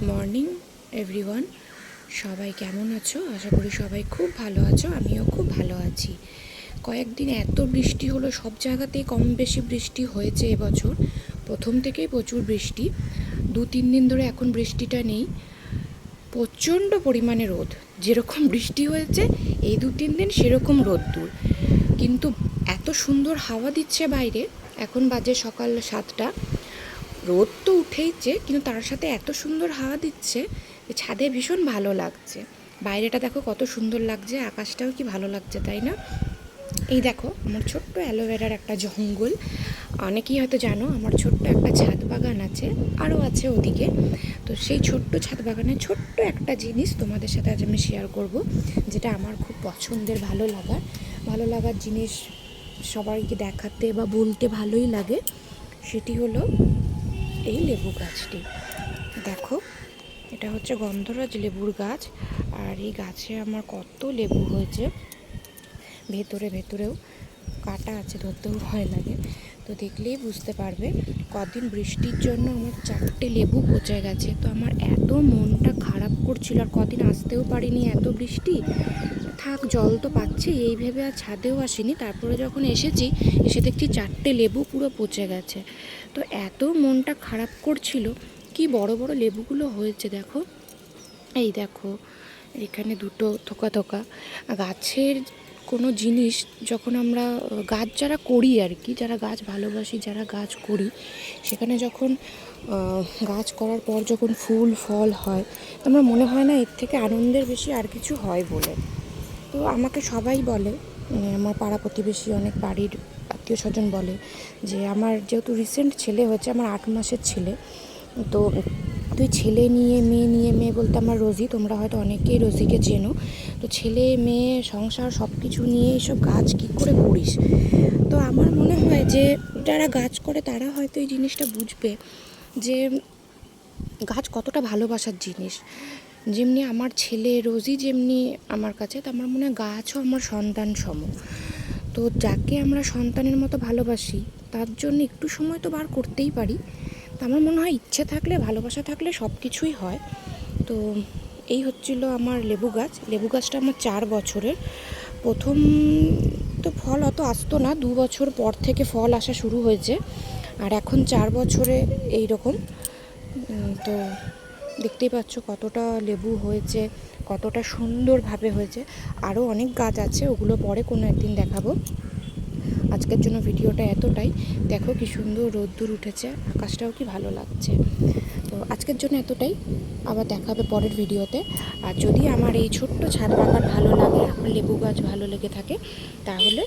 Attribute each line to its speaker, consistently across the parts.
Speaker 1: Good morning everyone সবাই কেমন আছো? আশা করি সবাই খুব ভালো আছো, আমিও খুব ভালো আছি। কয়েকদিন এত বৃষ্টি হলো, সব জায়গাতেই কম বেশি বৃষ্টি হয়েছে এবছর। প্রথম থেকেই প্রচুর বৃষ্টি। দু, তিন দিন ধরে এখন বৃষ্টিটা নেই। প্রচণ্ড পরিমাণে রোদ। যেরকম বৃষ্টি হয়েছে, এই দু, তিন দিন সেরকম রোদ রোদ্দুর। কিন্তু এত সুন্দর হাওয়া দিচ্ছে বাইরে। এখন বাজে সকাল সাতটা। রোদ তো উঠেইছে, কিন্তু তার সাথে এত সুন্দর হাওয়া দিচ্ছে ছাদে ভীষণ ভালো লাগছে। বাইরেটা দেখো কত সুন্দর লাগছে, আকাশটাও কি ভালো লাগছে, তাই না? এই দেখো, আমার ছোট্ট অ্যালোভেরার একটা জঙ্গল। অনেকেই হয়তো জানো, আমার ছোট্ট একটা ছাদ বাগান আছে, আরও আছে ওদিকে। তো সেই ছোট্ট ছাদ বাগানে ছোট্ট একটা জিনিস তোমাদের সাথে আজ আমি শেয়ার করব, যেটা আমার খুব পছন্দের, ভালো লাগার। ভালো লাগার জিনিস সবাইকে দেখাতে বা বলতে ভালোই লাগে, সেটি হলো এই লেবু গাছটি। দেখো, এটা হচ্ছে গন্ধরাজ লেবুর গাছ, আর এই গাছে আমার কত লেবু হয়েছে। ভেতরে, ভেতরেও কাটা আছে, ধরতেও ভয় লাগে। তো দেখলেই বুঝতে পারবে, কদিন বৃষ্টির জন্য আমার চারটে লেবু পচে গেছে। তো আমার এত মনটা খারাপ করছিল আর কদিন আসতেও পারিনি এত বৃষ্টি। থাক, জল তো পাচ্ছে, এই ভেবে আর ছাদেও আসিনি। তারপরে যখন এসেছি, এসে দেখছি চারটে লেবু পুরো পচে গেছে। তো এত মনটা খারাপ করছিল, কি বড় বড় লেবুগুলো হয়েছে দেখো। এই দেখো, এখানে দুটো থোকা থোকা। গাছের কোনো জিনিস যখন আমরা, গাছ যারা করি আর কি, যারা গাছ ভালোবাসি, যারা গাছ করি, সেখানে যখন গাছ করার পর যখন ফুল, ফল হয়, আমার মনে হয় না এর থেকে আনন্দের বেশি আর কিছু হয় বলে। তো আমাকে সবাই বলে মানে আমার পাড়া প্রতিবেশী অনেক বাড়ির আত্মীয় স্বজন বলে যে, আমার যেহেতু রিসেন্ট ছেলে হয়েছে, আমার আট মাসের ছেলে, তো তুই ছেলে নিয়ে, মেয়ে নিয়ে, মেয়ে বলতে আমার রোজি তোমরা হয়তো অনেকেই রোজিকে চেনো। তো ছেলে, মেয়ে, সংসার সব কিছু নিয়ে এসব গাছ কী করে করিস? তো আমার মনে হয় যে, যারা গাছ করে তারা হয়তো এই জিনিসটা বুঝবে যে গাছ কতটা ভালোবাসার জিনিস। যেমনি আমার ছেলে রোজই যেমনি আমার কাছে, তো আমার মনে হয় গাছও আমার সন্তান সম। তো যাকে আমরা সন্তানের মতো ভালোবাসি, তার জন্য একটু সময় তো বার করতেই পারি। তো আমার মনে হয় ইচ্ছে থাকলে, ভালোবাসা থাকলে সব কিছুই হয়। তো এই হচ্ছিল আমার লেবু গাছ। লেবু গাছটা আমার চার বছরের। প্রথম তো ফল অত আসতো না, দু বছর পর থেকে ফল আসা শুরু হয়েছে। আর এখন চার বছরে এই রকম তো দেখতেই পাচ্ছ কতটা লেবু হয়েছে, কতটা সুন্দরভাবে হয়েছে। আরও অনেক গাছ আছে, ওগুলো পরে কোনো একদিন দেখাবো। আজকের জন্য ভিডিওটা এতটাই। দেখো কি সুন্দর রোদ্দুর উঠেছে, আকাশটাও কি ভালো লাগছে। তো আজকের জন্য এতটাই। আবার দেখা হবে পরের ভিডিওতে। আর যদি আমার এই ছোট্ট ছাদ বাগান ভালো লাগে, আমার লেবু গাছ ভালো লেগে থাকে, তাহলে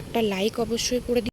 Speaker 1: একটা লাইক অবশ্যই করে